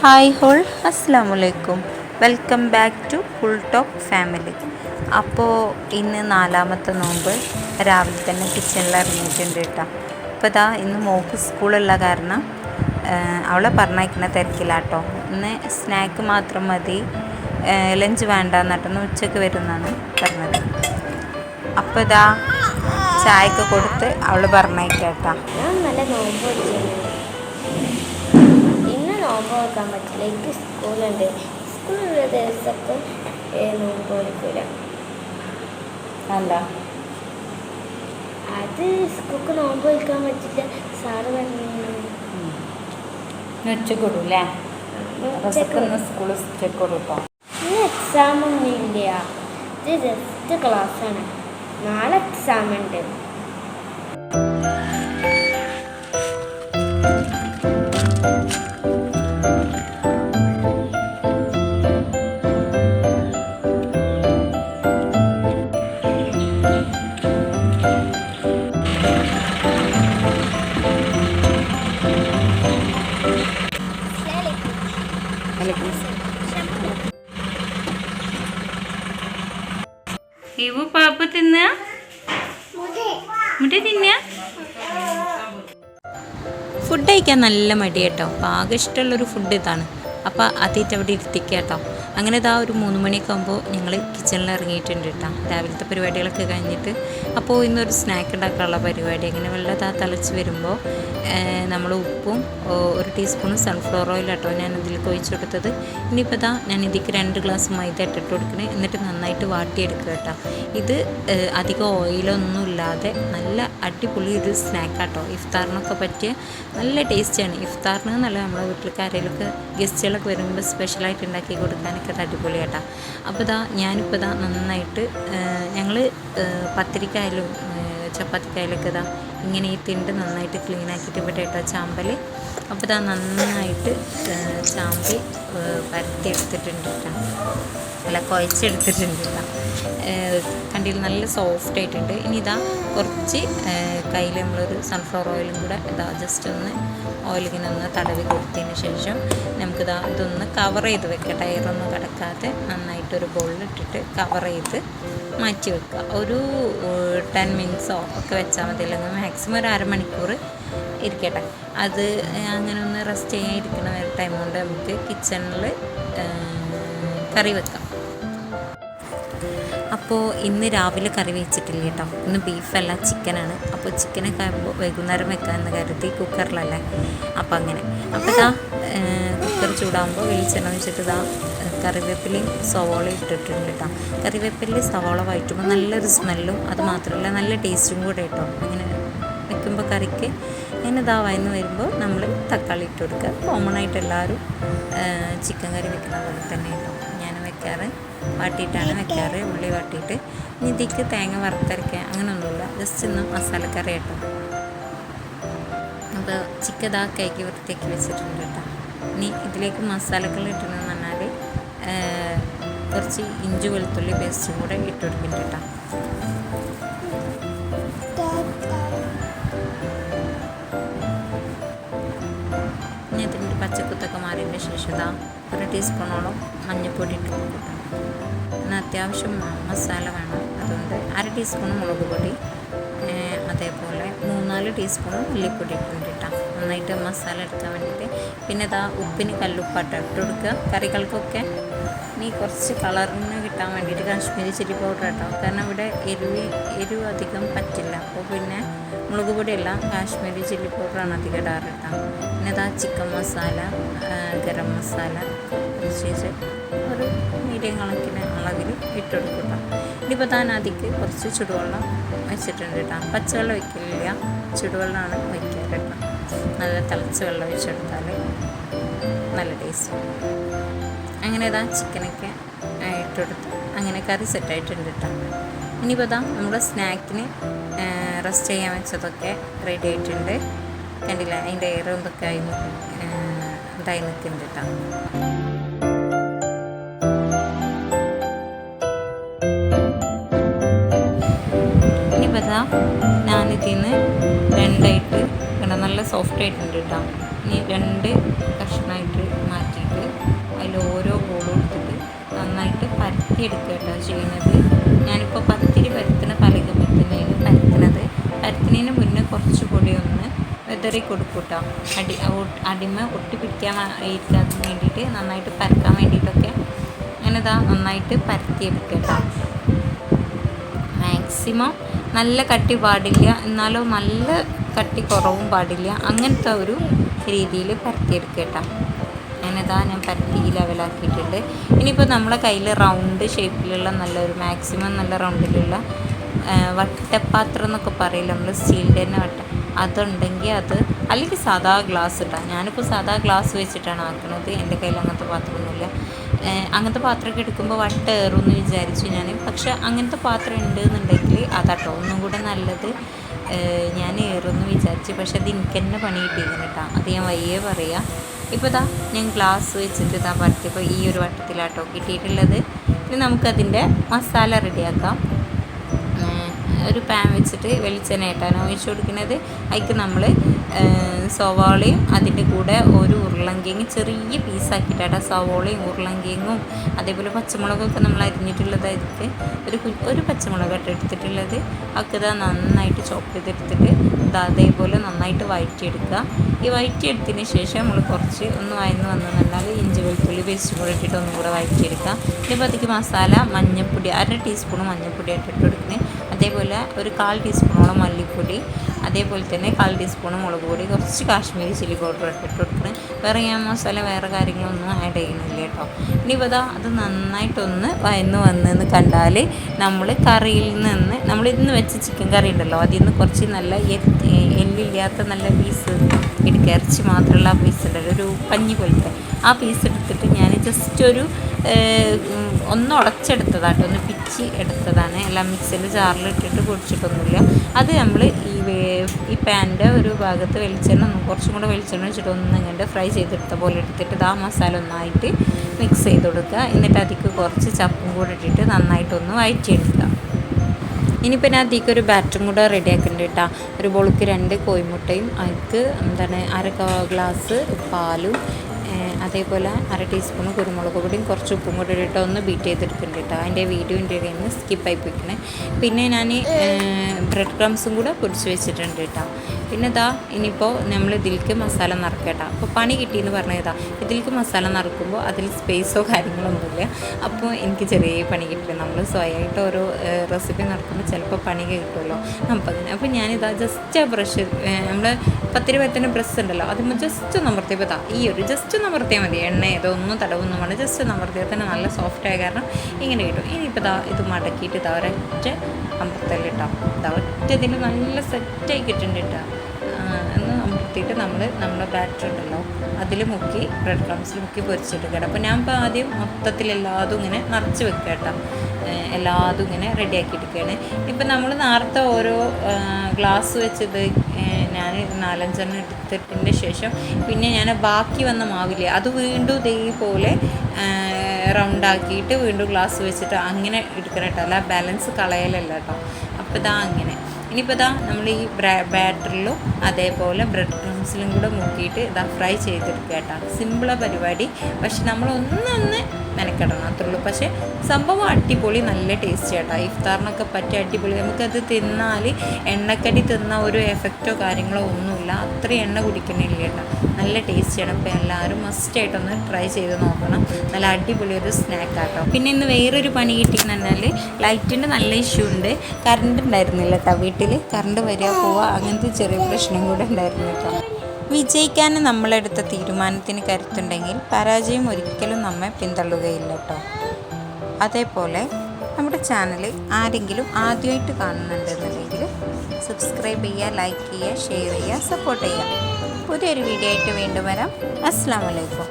Hi ഹോൾ അസ്സാം വലൈക്കും welcome back to full talk family. അപ്പോൾ ഇന്ന് നാലാമത്തെ നോമ്പ്. രാവിലെ തന്നെ കിച്ചണിൽ ഇറങ്ങിയിട്ടുണ്ട് കേട്ടോ. അപ്പോൾ ഇതാ ഇന്ന് മോക്ക് സ്കൂളുള്ള കാരണം അവളെ പറഞ്ഞയക്കുന്ന തിരക്കിലാട്ടോ. ഇന്ന് സ്നാക്ക് മാത്രം മതി. ലഞ്ച് വേണ്ട എന്നിട്ടൊന്ന് ഉച്ചയ്ക്ക് വരുന്നതാണ് പറഞ്ഞത്. അപ്പോൾ ഇതാ ചായക്ക് കൊടുത്ത് അവൾ പറഞ്ഞയക്കാട്ടോ ഞാൻ നല്ല നോമ്പ് നോമ്പ് വെക്കാൻ പറ്റില്ല. എനിക്ക് സ്കൂളുണ്ട്. സ്കൂളുള്ള ദിവസമൊക്കെ നോമ്പ് വെക്കൂല അല്ല അത് സ്കൂക്ക് നോമ്പ് വെക്കാൻ പറ്റില്ല. സാറ് പറഞ്ഞു. ഉച്ചയ്ക്ക് കൊടുല്ലേ ഉച്ചയ്ക്ക് സ്കൂൾ ഉച്ചയ്ക്ക് കൊടുക്കാം ഇന്ന് എക്സാം ഒന്നും ഇല്ല ഇത് ജസ്റ്റ് ക്ലാസ്സാണ് നാളെ എക്സാം ഉണ്ട്. പാപ്പ തിന്ന? മുട്ട തിന്ന? ഫുഡ് കഴിക്കാൻ നല്ല മടി കേട്ടോ ആകെ ഇഷ്ടമുള്ളൊരു ഫുഡ് ഇതാണ്. അപ്പോൾ അതേറ്റ് അവിടെ ഇരുത്തിക്കുക കേട്ടോ അങ്ങനെ ഇതാ ഒരു മൂന്ന് മണിയൊക്കെ ആകുമ്പോൾ ഞങ്ങൾ കിച്ചണിൽ ഇറങ്ങിയിട്ടുണ്ട് കേട്ടോ രാവിലത്തെ പരിപാടികളൊക്കെ കഴിഞ്ഞിട്ട് അപ്പോൾ ഇന്നൊരു സ്നാക്ക് ഉണ്ടാക്കാനുള്ള പരിപാടി. അങ്ങനെ വെള്ളം ഇതാ തിളച്ച് വരുമ്പോൾ നമ്മൾ ഉപ്പും ഒരു ടീസ്പൂണും സൺഫ്ലവർ ഓയിൽ കേട്ടോ ഞാൻ ഇതിലേക്ക് ഒഴിച്ചു കൊടുത്തത്. ഇനിയിപ്പോൾ ഇതാ ഞാൻ ഇതിലേക്ക് രണ്ട് ഗ്ലാസ് മൈദ ഇട്ടിട്ട് കൊടുക്കണേ. എന്നിട്ട് നന്നായിട്ട് വാട്ടിയെടുക്കുക കേട്ടോ ഇത് അധികം ഓയിലൊന്നും ഇല്ലാതെ നല്ല അടിപൊളി ഒരു സ്നാക്കാട്ടോ ഇഫ്താറിനൊക്കെ പറ്റിയ നല്ല ടേസ്റ്റിയാണ് ഇഫ്താറിന് നല്ല നമ്മുടെ വീട്ടിലേക്ക് ആരെങ്കിലുമൊക്കെ ഗസ്റ്റുകളൊക്കെ വരുമ്പോൾ സ്പെഷ്യലായിട്ട് ഉണ്ടാക്കി കൊടുക്കാനൊക്കെ അത് അടിപൊളിയാട്ടോ അപ്പോൾ ഇതാ ഞാനിപ്പോൾ ഇതാ നന്നായിട്ട് ഞങ്ങൾ പത്തിരിക്കായാലും ചപ്പാത്തിക്കായാലൊക്കെ ഇതാ ഇങ്ങനെ ഈ തിണ്ട് നന്നായിട്ട് ക്ലീൻ ആക്കിയിട്ട് ഇവിടെ കേട്ടോ ചാമ്പൽ അപ്പോൾ ഇതാ നന്നായിട്ട് ചാമ്പി പരത്തി എടുത്തിട്ടുണ്ട് കേട്ടോ. അല്ല കുഴച്ചെടുത്തിട്ടുണ്ട് കണ്ടിൽ നല്ല സോഫ്റ്റ് ആയിട്ടുണ്ട്. ഇനി ഇതാ കുറച്ച് കയ്യിൽ നമ്മളൊരു സൺഫ്ലവർ ഓയിലും കൂടെ ഇതാ ജസ്റ്റ് ഒന്ന് ഓയിലിങ്ങനെ ഒന്ന് തടവി കൊടുത്തതിന് ശേഷം നമുക്കിതാ ഇതൊന്ന് കവർ ചെയ്ത് വെക്കുക ടയറൊന്നും കിടക്കാതെ നന്നായിട്ടൊരു ബോളിലിട്ടിട്ട് കവർ ചെയ്ത് മാറ്റി വെക്കുക. ഒരു ടെൻ മിനിറ്റ്സോ ഒക്കെ വെച്ചാൽ മതി. അല്ലെങ്കിൽ മാക്സിമം ഒരു അരമണിക്കൂർ ഇരിക്കട്ടെ. അത് അങ്ങനെ ഒന്ന് റെസ്റ്റ് ചെയ്യാൻ ഇരിക്കുന്ന ടൈം കൊണ്ട് നമുക്ക് കിച്ചണിൽ കറി വെക്കാം. അപ്പോൾ ഇന്ന് രാവിലെ കറി വെച്ചിട്ടില്ല കേട്ടോ. ഇന്ന് ബീഫല്ല ചിക്കനാണ്. അപ്പോൾ ചിക്കനൊക്കെ ആകുമ്പോൾ വൈകുന്നേരം വെക്കാമെന്ന് കരുതി കുക്കറിലല്ലേ. അപ്പം അങ്ങനെ. അപ്പോൾ ഇതാ കുക്കർ ചൂടാകുമ്പോൾ വെളിച്ചെണ്ണ വെച്ചിട്ട് ഇതാ കറിവേപ്പിലയും സവോളയും ഇട്ടിട്ടുണ്ട് കേട്ടോ. കറിവേപ്പിലയും സവോള വഴറ്റുമ്പോൾ നല്ലൊരു സ്മെല്ലും അത് മാത്രമല്ല നല്ല ടേസ്റ്റും കൂടെ കേട്ടോ. അങ്ങനെ വെക്കുമ്പോൾ കറിക്ക് അങ്ങനെ ഇതാ വയന്ന് വരുമ്പോൾ നമ്മൾ തക്കാളി ഇട്ട് കൊടുക്കുക. കോമൺ ആയിട്ട് എല്ലാവരും ചിക്കൻ കറി വെക്കുന്ന പോലെ തന്നെ കേട്ടോ. വെക്കാറ് വാട്ടിയിട്ടാണ് വെക്കാറ് ഉള്ളി വാട്ടിയിട്ട്. ഇനി ഇതിക്ക് തേങ്ങ വറുത്തരയ്ക്കുക അങ്ങനെയൊന്നുമില്ല ജസ്റ്റ് ഒന്ന് മസാലക്കറി കേട്ടോ അപ്പോൾ ചിക്കൻ ഇതാക്കി വൃത്തിയാക്കി വെച്ചിട്ടുണ്ട് കേട്ടോ ഇനി ഇതിലേക്ക് മസാലകൾ ഇട്ടണമെന്ന് പറഞ്ഞാൽ കുറച്ച് ഇഞ്ചി വെളുത്തുള്ളി പേസ്റ്റും കൂടെ ഇട്ട് കൊടുക്കുന്നുണ്ട് കേട്ടോ മാറിയതിന്റെ ശേഷം ഒരു ടീസ്പൂണോളം മഞ്ഞൾപ്പൊടി ഇട്ട് കൊടുക്കട്ടെ പിന്നെ അത്യാവശ്യം മസാല വേണം. അതുകൊണ്ട് അര ടീസ്പൂൺ മുളക് പൊടി അതേപോലെ മൂന്നാൽ ടീസ്പൂൺ ഉള്ളിപ്പൊടി ഇട്ടുണ്ട് കേട്ടോ നന്നായിട്ട് മസാല എടുക്കാൻ വേണ്ടിയിട്ട്. പിന്നെ ഇതാ ഉപ്പിന് കല്ലുപ്പാട്ട ഇട്ട് കൊടുക്കുക. കറികൾക്കൊക്കെ ഇനി കുറച്ച് കളറിന് കിട്ടാൻ വേണ്ടിയിട്ട് കാശ്മീരി ചില്ലി പൗഡർ കേട്ടോ കാരണം ഇവിടെ എരിവ് എരിവ് അധികം പറ്റില്ല. അപ്പോൾ പിന്നെ മുളക് പൊടിയല്ല കാശ്മീരി ചില്ലി പൗഡറാണ് അധികം ഇടാറ് കേട്ടോ പിന്നെ അതാ ചിക്കൻ മസാല ഗരം മസാല കുറച്ച് ഒരു മീഡിയം കണക്കിന് അളവിൽ ഇട്ടെടുക്കും കേട്ടോ ഇനിയിപ്പോൾ താൻ അതിക്ക് കുറച്ച് ചുടുവെള്ളം വെച്ചിട്ടുണ്ട് കേട്ടോ പച്ചവെള്ളം വയ്ക്കില്ല ചുടുവെള്ളമാണ് വയ്ക്കുക കേട്ടോ നല്ല തിളച്ച വെള്ളം ഒഴിച്ചെടുത്താൽ നല്ല ടേസ്റ്റ് അങ്ങനെ ഇതാ ചിക്കനൊക്കെ ഇട്ടെടുത്ത് അങ്ങനെ കറി സെറ്റായിട്ടുണ്ട് കേട്ടോ ഇനിയിപ്പോൾ ഇതാ നമ്മുടെ സ്നാക്കിന് റെസ്റ്റ് ചെയ്യാൻ വെച്ചതൊക്കെ റെഡി ആയിട്ടുണ്ട്. കണ്ടില്ല? അതിന്റെ എയർ എന്തൊക്കെ ആയി ഇതായി നിൽക്കുന്നുണ്ട് കേട്ടോ നിന്ന് രണ്ടായിട്ട് കണ്ട? നല്ല സോഫ്റ്റ് ആയിട്ടുണ്ട് കേട്ടോ ഇനി രണ്ട് കഷ്ണമായിട്ട് കേട്ടോ ചെയ്യുന്നത്. ഞാനിപ്പോൾ പത്തിരി പരത്തുന്ന പലക പരത്തുന്നതിന് പരത്തുന്നത്. പരത്തുന്നതിന് മുന്നേ കുറച്ച് കൂടി ഒന്ന് വെതറി കൊടുക്കും കേട്ടോ അടി അടിമ ഒട്ടി പിടിക്കാൻ ഇരിക്കാതിന് വേണ്ടിയിട്ട് നന്നായിട്ട് പരക്കാൻ വേണ്ടിയിട്ടൊക്കെ അങ്ങനെ ഇതാ നന്നായിട്ട് പരത്തിയെടുക്കുക കേട്ടോ മാക്സിമം നല്ല കട്ടി പാടില്ല. എന്നാലോ നല്ല കട്ടി കുറവും പാടില്ല. അങ്ങനത്തെ ഒരു രീതിയിൽ പരത്തിയെടുക്കുക കേട്ടോ ഞാനിതാ ഞാൻ പരത്തി ലെവലാക്കിയിട്ടുണ്ട് ഇനിയിപ്പോൾ നമ്മളെ കയ്യിൽ റൗണ്ട് ഷേപ്പിലുള്ള നല്ലൊരു മാക്സിമം നല്ല റൗണ്ടിലുള്ള വട്ടപ്പാത്രം എന്നൊക്കെ പറയില്ല നമ്മൾ സ്റ്റീലിന്റെ തന്നെ വട്ട. അതുണ്ടെങ്കിൽ അത് അല്ലെങ്കിൽ സാധാ ഗ്ലാസ് ഇട്ടാൽ ഞാനിപ്പോൾ സാധാ ഗ്ലാസ് വെച്ചിട്ടാണ് ആക്കുന്നത്. എന്റെ കയ്യിൽ അങ്ങനത്തെ പാത്രമൊന്നുമില്ല. അങ്ങനത്തെ പാത്രമൊക്കെ എടുക്കുമ്പോൾ വട്ട ഏറുമെന്ന് വിചാരിച്ചു ഞാൻ പക്ഷെ അങ്ങനത്തെ പാത്രം ഉണ്ട് എന്നുണ്ടെങ്കിൽ അതാട്ടോ ഒന്നും കൂടെ നല്ലത്. ഞാൻ ഏറുമെന്ന് വിചാരിച്ചു. പക്ഷെ അത് എനിക്ക് തന്നെ പണി കിട്ടിയിരുന്നു കേട്ടോ അത് ഞാൻ വയ്യേ പറയാം. ഇപ്പോൾ ഇതാ ഞാൻ ഗ്ലാസ് വെച്ചിട്ട് ഇതാ പരത്തിയപ്പോൾ ഈ ഒരു വട്ടത്തിലാട്ടോ കിട്ടിയിട്ടുള്ളത്. ഇനി നമുക്കതിന്റെ മസാല റെഡിയാക്കാം ഒരു പാൻ വെച്ചിട്ട് വെളിച്ചെണ്ണ ഇട്ടാണ് ഒഴിച്ചു കൊടുക്കുന്നത്. അതിക്ക് നമ്മൾ സവാളയും അതിന്റെ കൂടെ ഒരു ഉരുളങ്കിങ് ചെറിയ പീസാക്കിയിട്ടാണ് സവാളയും ഉരുളങ്കിങ്ങും അതേപോലെ പച്ചമുളകൊക്കെ നമ്മൾ അരിഞ്ഞിട്ടുള്ളതായിട്ട് ഒരു ഒരു പച്ചമുളക് എടുത്തിട്ടുള്ളത്. ഒക്കെ നന്നായിട്ട് ചോപ്പ് ചെയ്തെടുത്തിട്ട് അതേപോലെ നന്നായിട്ട് വഴറ്റിയെടുക്കുക. ഈ വഴറ്റിയെടുത്തതിന് ശേഷം നമ്മൾ കുറച്ച് ഒന്ന് വയന്ന് വന്നെന്നുണ്ടെങ്കിൽ ഇഞ്ചി വെളുത്തുള്ളി പേസ്റ്റ് കൂടെ ഇട്ടിട്ട് ഒന്നും കൂടെ വഴറ്റിയെടുക്കുക. ഇനിയിപ്പോൾ അതിക്ക് മസാല മഞ്ഞൾപ്പൊടി അര ടീസ്പൂൺ മഞ്ഞൾപ്പൊടി ആയിട്ട് ഇട്ട് കൊടുക്കുന്നത് അതേപോലെ ഒരു കാൽ ടീസ്പൂണോളം മല്ലിപ്പൊടി അതേപോലെ തന്നെ കാൽ ടീസ്പൂൺ മുളക് പൊടി കുറച്ച് കാശ്മീരി ചില്ലി പൗഡർ ഇട്ടിട്ട് കൊടുക്കണം. വേറെ ഞാൻ മസാല വേറെ കാര്യങ്ങളൊന്നും ആഡ് ചെയ്യുന്നില്ല കേട്ടോ. ഇനിയിപ്പോൾ ഇതാ അത് നന്നായിട്ടൊന്ന് വയന്ന് വന്നെന്ന് കണ്ടാൽ നമ്മൾ കറിയിൽ നിന്ന് നമ്മൾ ഇന്ന് വെച്ച ചിക്കൻ കറി ഉണ്ടല്ലോ അതിൽ നിന്ന് കുറച്ച് നല്ല എല്ലില്ലാത്ത നല്ല പീസ് എടുക്കുക ഇറച്ചി മാത്രമുള്ള ആ പീസ് ഉണ്ടല്ലോ ഒരു പഞ്ഞി പോലത്തെ ആ പീസ് എടുത്തിട്ട് ഞാൻ ജസ്റ്റ് ഒരു ഒന്ന് ഉടച്ചെടുത്തതാട്ടോ ഒന്ന് പിച്ചി എടുത്തതാണ്. എല്ലാം മിക്സിന്റെ ജാറിലിട്ടിട്ട് പൊടിച്ചിട്ടൊന്നുമില്ല. അത് നമ്മൾ ഈ ഈ പാന്റെ ഒരു ഭാഗത്ത് വെളിച്ചെണ്ണ കുറച്ചും കൂടെ വെളിച്ചെണ്ണ വെച്ചിട്ട് ഒന്ന് ഇങ്ങനെ ഫ്രൈ ചെയ്തെടുത്ത പോലെ എടുത്തിട്ട് ആ മസാല ഒന്നായിട്ട് മിക്സ് ചെയ്ത് കൊടുക്കുക. എന്നിട്ട് അതിക്ക് കുറച്ച് ചപ്പും കൂടെ ഇട്ടിട്ട് നന്നായിട്ടൊന്ന് വഴറ്റിയെടുക്കുക. ഇനിയിപ്പോൾ ഞാൻ അതിലേക്ക് ഒരു ബാറ്ററും കൂടെ റെഡി ആക്കേണ്ടി കേട്ടോ. ഒരു ബോളിക്ക് രണ്ട് കോഴിമുട്ടയും അതിക്ക് എന്താണ് അര ഗ്ലാസ് പാലും അതേപോലെ അര ടീസ്പൂൺ കുരുമുളക് പൊടിയും കുറച്ച് ഉപ്പും കൂടി ഇട്ടിട്ട് ഒന്ന് ബീറ്റ് ചെയ്തെടുക്കുന്നുണ്ട് കേട്ടോ. അതിന്റെ വീഡിയോ ഇടയിൽ നിന്ന് സ്കിപ്പായി പോയിക്കണേ. പിന്നെ ഞാൻ ബ്രെഡ് ക്രംസും കൂടെ പൊടിച്ച് വെച്ചിട്ടുണ്ട് കേട്ടോ. പിന്നെ ഇതാ ഇനിയിപ്പോൾ നമ്മൾ ഇതിലേക്ക് മസാല നിറക്കുക അപ്പോൾ പണി കിട്ടിയെന്ന് പറഞ്ഞതാ. ഇതിലേക്ക് മസാല നിറക്കുമ്പോൾ അതിൽ സ്പേസോ കാര്യങ്ങളൊന്നുമില്ല അപ്പോൾ എനിക്ക് ചെറിയ പണി കിട്ടില്ല. നമ്മൾ സ്വയമായിട്ട് ഓരോ റെസിപ്പി നടക്കുമ്പോൾ ചിലപ്പോൾ പണി കിട്ടുമല്ലോ അപ്പോൾ അങ്ങനെ അപ്പോൾ ഞാനിതാ ജസ്റ്റ് ബ്രഷ് നമ്മൾ പത്തിരി പത്തിന് ബ്രഷ് ഉണ്ടല്ലോ അതിന് ജസ്റ്റ് ഒന്ന് അമർത്തിയപ്പോൾ ഇതാ ഈ ഒരു ജസ്റ്റ് ഒന്ന് അമർത്തിയാൽ മതി. എണ്ണ ഏതോ ഒന്നും തടവൊന്നും വേണം ജസ്റ്റ് ഒന്ന് അമർത്തിയാൽ തന്നെ നല്ല സോഫ്റ്റ് ആയ കാരണം ഇങ്ങനെ കിട്ടും. ഇനിയിപ്പോൾ ഇതാ ഇത് മടക്കിയിട്ട് ഇതാ ഒരൊറ്റ അമർത്തലിട്ടോ. ഇതാ ഒറ്റ ഇതിന് നല്ല സെറ്റായി കിട്ടുന്നുണ്ട് കേട്ടോ അമർത്തിയിട്ട് നമ്മൾ നമ്മുടെ ബാറ്റർ ഉണ്ടല്ലോ അതിൽ മുക്കി ബ്രെഡ് ക്രംസിൽ മുക്കി പൊരിച്ചെടുക്കണം അപ്പോൾ ഞാൻ ഇപ്പോൾ ആദ്യം മൊത്തത്തിൽ എല്ലാതും ഇങ്ങനെ നിറച്ച് വെക്കുക കേട്ടോ. എല്ലാതും ഇങ്ങനെ റെഡിയാക്കി എടുക്കുകയാണ്. ഇപ്പം നമ്മൾ നേരത്തെ ഓരോ ഗ്ലാസ് വെച്ചത് ഞാൻ നാലഞ്ചെണ്ണം എടുത്തിട്ടതിന്റെ ശേഷം പിന്നെ ഞാൻ ബാക്കി വന്ന മാവില്ലേ അത് വീണ്ടും ഇതേപോലെ റൗണ്ടാക്കിയിട്ട് വീണ്ടും ഗ്ലാസ് വെച്ചിട്ട് അങ്ങനെ എടുക്കണം കേട്ടോ. അല്ല ബാലൻസ് കളയലല്ല കേട്ടോ. അപ്പോൾ ഇതാ അങ്ങനെ. ഇനിയിപ്പോൾ ഇതാ നമ്മൾ ഈ ബാറ്ററിലും അതേപോലെ ബ്രെഡ് ക്രംസിലും കൂടെ മുക്കിയിട്ട് ഇതാ ഫ്രൈ ചെയ്തെടുക്കുക കേട്ടോ. സിമ്പിളാണ് പരിപാടി. പക്ഷെ നമ്മൾ ഒന്നൊന്ന് മെനക്കെടണം. അത്രേ ഉള്ളൂ. പക്ഷേ സംഭവം അടിപൊളി നല്ല ടേസ്റ്റ് കേട്ടോ. ഇഫ്താറിനൊക്കെ പറ്റിയ അടിപൊളി. നമുക്കത് തിന്നാൽ എണ്ണക്കടി തിന്ന ഒരു എഫക്റ്റോ കാര്യങ്ങളോ ഒന്നുമില്ല. അത്ര എണ്ണ കുടിക്കണില്ല കേട്ടോ. നല്ല ടേസ്റ്റിയാണ് അപ്പോൾ എല്ലാവരും മസ്റ്റായിട്ടൊന്ന് ട്രൈ ചെയ്ത് നോക്കണം. നല്ല അടിപൊളി ഒരു സ്നാക്ക് ആട്ടോ പിന്നെ ഇന്ന് വേറൊരു പണി കിട്ടിയെന്ന് പറഞ്ഞാൽ ലൈറ്റിന്റെ നല്ല ഇഷ്യൂ ഉണ്ട്. കറണ്ട് ഉണ്ടായിരുന്നില്ല കേട്ടോ വീട്ടിൽ കറണ്ട് വരിക പോവുക അങ്ങനത്തെ ചെറിയ പ്രശ്നം കൂടെ ഉണ്ടായിരുന്നു കേട്ടോ. വിജയിക്കാൻ നമ്മളെടുത്ത തീരുമാനത്തിന് കരുത്തുണ്ടെങ്കിൽ പരാജയം ഒരിക്കലും നമ്മെ പിന്തള്ളുകയില്ല കേട്ടോ അതേപോലെ നമ്മുടെ ചാനൽ ആരെങ്കിലും ആദ്യമായിട്ട് കാണുന്നുണ്ടെന്നുണ്ടെങ്കിൽ സബ്സ്ക്രൈബ് ചെയ്യുക ലൈക്ക് ചെയ്യുക ഷെയർ ചെയ്യുക സപ്പോർട്ട് ചെയ്യുക. പുതിയൊരു വീഡിയോ ആയിട്ട് വീണ്ടും വരാം. അസ്സാം വലൈക്കും